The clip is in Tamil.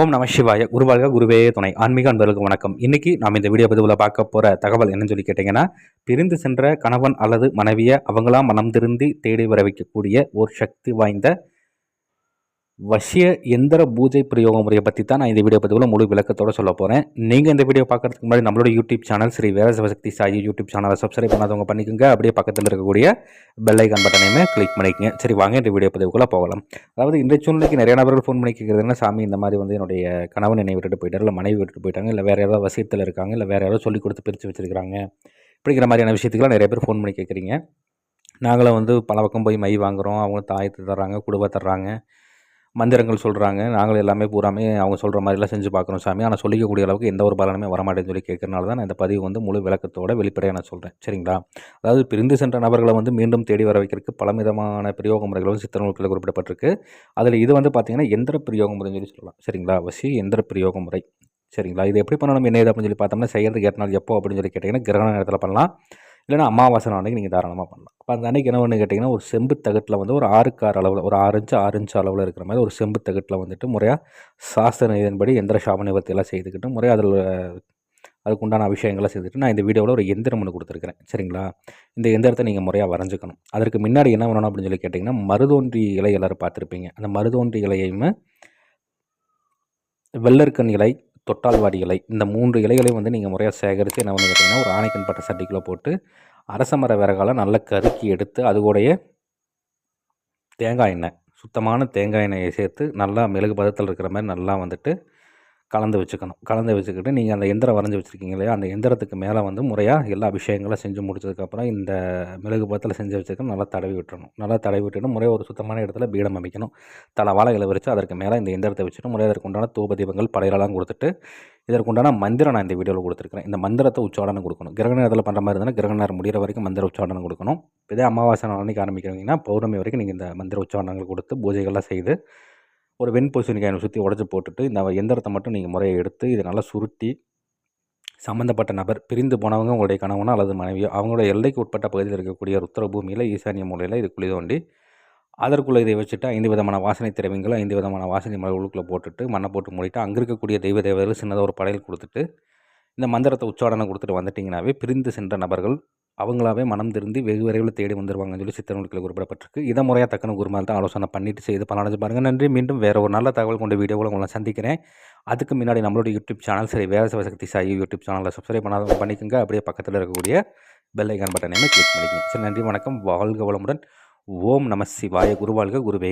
ஓம் நம சிவாய. குருவாழ்க குருவே துணை. ஆன்மீக அன்பர்களுக்கு வணக்கம். இன்னைக்கு நாம் இந்த வீடியோ பதிவில் பார்க்க போகிற தகவல் என்னன்னு சொல்லி கேட்டிங்கன்னா பிரிந்து சென்ற கணவன் அல்லது மனைவியை அவங்களாம் மனம் திருந்தி தேடி வர வைக்கக்கூடிய ஒரு சக்தி வாய்ந்த வசிய எந்திர பூஜை பிரயோக முறையை பற்றி தான் நான் இந்த வீடியோ பதிவில் முழு விளக்கத்தோடு சொல்ல போகிறேன் நீங்கள் இந்த வீடியோ பார்க்குறதுக்கு முன்னாடி நம்மளோட யூடியூப் சேனல் ஸ்ரீ வேற சிவசக்தி சாயி யூடியூப் சேனலை சப்ஸ்கிரைப் பண்ணாதவங்க பண்ணிக்கோங்க. அப்படியே பக்கத்தில் இருக்கக்கூடிய பெல்லைக்கான் பட்டனையுமே கிளிக் பண்ணிக்கங்க. சரி வாங்க இந்த வீடியோ பதிவுக்குள்ளே போகலாம். அதாவது இந்த சூழ்நிலைக்கு நிறைய நபர்கள் ஃபோன் பண்ணி கேட்குறதுனா சாமி இந்த மாதிரி வந்து என்னுடைய கணவன் என்னை விட்டுட்டு போயிட்டார் இல்லை மனைவி விட்டுட்டு போயிட்டாங்க இல்லை வேறு ஏதாவது வசியத்தில் இருக்காங்க இல்லை வேறு யாராவது சொல்லி கொடுத்து பிரித்து வச்சிருக்காங்க இப்படிங்கிற மாதிரியான விஷயத்துக்குலாம் நிறைய பேர் ஃபோன் பண்ணி கேட்குறீங்க நாங்களும் வந்து பல பக்கம் போய் மை வாங்குகிறோம் அவங்க தாயத்தை தர்றாங்க குடும்பம் தர்றாங்க. மந்திரங்கள் சொல்கிறாங்க நாங்கள் எல்லாமே பூராமே அவங்க சொல்கிற மாதிரிலாம் செஞ்சு பார்க்குறோம் சாமி. ஆனால் சொல்லிக்கக்கூடிய அளவுக்கு எந்த ஒரு பலனுமே வரமாட்டேன்னு சொல்லி கேட்கறனால தான் நான் இந்த பதிவு வந்து முழு விளக்கத்தோட வெளிப்படையாக நான் சொல்கிறேன் சரிங்களா? அதாவது பிரிந்து சென்ற நபர்களை வந்து மீண்டும் தேடி வர வைக்கிறதுக்கு பலவிதமான பிரயோக முறைகள் வந்து சித்திரநூல்களில் குறிப்பிடப்பட்டிருக்கு. அதில் இது வந்து பார்த்திங்கன்னா எந்திர பிரயோக முறைன்னு சொல்லி சொல்லலாம். சரிங்களா? வசி எந்திர பிரயோக முறை. சரிங்களா? இது எப்படி பண்ணணும்? என்ன இது அப்படின்னு சொல்லி பார்த்தோம்னா செய்கிறதுக்கு ஏற்ற நாள் எப்போ அப்படின்னு சொல்லி கேட்டிங்கன்னா கிரகண நேரத்தில் பண்ணலாம். இல்லைனா அமாவாசை நாளைக்கு நீங்கள் தாராளமாக பண்ணலாம். இப்போ அந்த அன்றைக்கி என்ன ஒன்று கேட்டிங்கன்னா ஒரு செம்பு தகட்டில் வந்து ஒரு ஆறுக்கு ஆறு அளவில் ஒரு ஆறு ஆரஞ்சு ஆறு அளவில் இருக்கிற மாதிரி ஒரு செம்பு தகட்டில் வந்துட்டு முறையாக சாஸ்திர இதன்படி எந்திர சாப நிவர்த்தியெல்லாம் செய்துக்கிட்டு முறையாக அதில் அதுக்கு உண்டான விஷயங்கள்லாம் செய்துட்டு நான் இந்த வீடியோவில் ஒரு எந்திரம் ஒன்று கொடுத்துருக்குறேன். சரிங்களா? இந்த எந்திரத்தை நீங்கள் முறையாக வரைஞ்சிக்கணும். அதற்கு முன்னாடி என்ன பண்ணணும் அப்படின்னு சொல்லி கேட்டிங்கன்னா மருதோன்றி இலை எல்லோரும் பார்த்துருப்பீங்க. அந்த மருதோன்றி இலையுமே வெள்ளருக்கன் இலை தொட்டால்வாடி இலை இந்த மூன்று இலைகளையும் வந்து நீங்கள் முறையாக சேகரித்து என்ன பண்ணி கேட்டிங்கன்னா ஒரு ஆணைக்கன் பட்ட சட்டிக்குள்ளே போட்டு அரச மர விறகால நல்லா கருக்கி எடுத்து அது கூடைய தேங்காய் எண்ணெய் சுத்தமான தேங்காய் எண்ணெயை சேர்த்து நல்லா மெழுகு பதத்தில் இருக்கிற மாதிரி நல்லா வந்துட்டு கலந்து வச்சுக்கணும். கலந்து வச்சுக்கிட்டு நீங்கள் அந்த எந்திரம் வரைஞ்சி வச்சுருக்கீங்க இல்லையா? அந்த எந்திரத்துக்கு மேலே வந்து முறையாக எல்லா அபிஷேகங்களும் செஞ்சு முடிச்சதுக்கப்புறம் இந்த மிளகு பத்தில் செஞ்சு வச்சுருக்க நல்லா தடவி விட்டுறணும். நல்லா தடவி விட்டுட்டு முறையாக ஒரு சுத்தமான இடத்துல பீடம் அமைக்கணும். தலை வாழை விரித்து அதற்கு மேலே இந்த எந்திரத்தை வச்சுட்டு முறையாக அதற்கு உண்டான தூப தீபங்கள் படையிலெல்லாம் கொடுத்துட்டு இதற்குண்டான மந்திரம் நான் இந்த வீடியோவில் கொடுத்துருக்கேன் இந்த மந்திரத்தை உச்சாடனை கொடுக்கணும். கிரகண நேரத்தில் பண்ணுற மாதிரி இருந்தால் கிரகண நேரம் முடிகிற வரைக்கும் மந்திர உச்சாடனை கொடுக்கணும். இதே அமாவாசை நாளைக்கு ஆரம்பிக்கிறீங்கன்னா பௌர்ணமி வரைக்கும் நீங்கள் இந்த மந்திர உச்சாடனங்கள் கொடுத்து பூஜைகள்லாம் செய்து ஒரு வெண் பூசணிக்காயை சுற்றி உடச்சி போட்டுட்டு இந்த எந்திரத்தை மட்டும் நீங்கள் முறையை எடுத்து இதை நல்லா சுருட்டி சம்மந்தப்பட்ட நபர் பிரிந்து போனவங்க உங்களுடைய கணவனோ அல்லது மனைவியோ அவங்களோட எல்லைக்கு உட்பட்ட பகுதியில் இருக்கக்கூடிய ருத்திர பூமியில் ஈசானிய மூலையில் இது குழி தோண்டி அதற்குள்ளே இதை வச்சுட்டு ஐந்து விதமான வாசனை திரவியங்களும் ஐந்து விதமான வாசனை மலை உள்ளுக்குள்ளே போட்டுட்டு மண்ணை போட்டு மூடிட்டு அங்கே இருக்கக்கூடிய தெய்வ தேவதைகள் சின்னதாக ஒரு படையல் கொடுத்துட்டு இந்த மந்திரத்தை உச்சாடனை கொடுத்துட்டு வந்துட்டிங்கனாவே பிரிந்து சென்ற நபர்கள் அவங்களாவே மனம் திருந்தி வெகு விரைவில் தேடி வந்துருவாங்கன்னு சொல்லி சித்திரநூல்களில் குறிப்பிடப்பட்டிருக்கு. இதை முறையாக தக்கன குருமால் தான் ஆலோசனை பண்ணிட்டு செய்து பலனடைஞ்சு பாருங்கள் நன்றி. மீண்டும் வேறு ஒரு நல்ல தகவல் கொண்ட வீடியோவில் உங்களை சந்திக்கிறேன். அதுக்கு முன்னாடி நம்மளோட யூடியூப் சேனல் சரி வேறு சிவசக்தி சாயி யூடியூப் சேனலில் சப்ஸ்கிரைப் பண்ணாத பண்ணிக்கோங்க. அப்படியே பக்கத்தில் இருக்கக்கூடிய பெல் ஐக்கான் பட்டனையுமே கிளிக் பண்ணிக்கோங்க. சரி நன்றி வணக்கம். வாழ்க வளமுடன். ஓம் நம சிவாய. குருவாழ்க குருவே.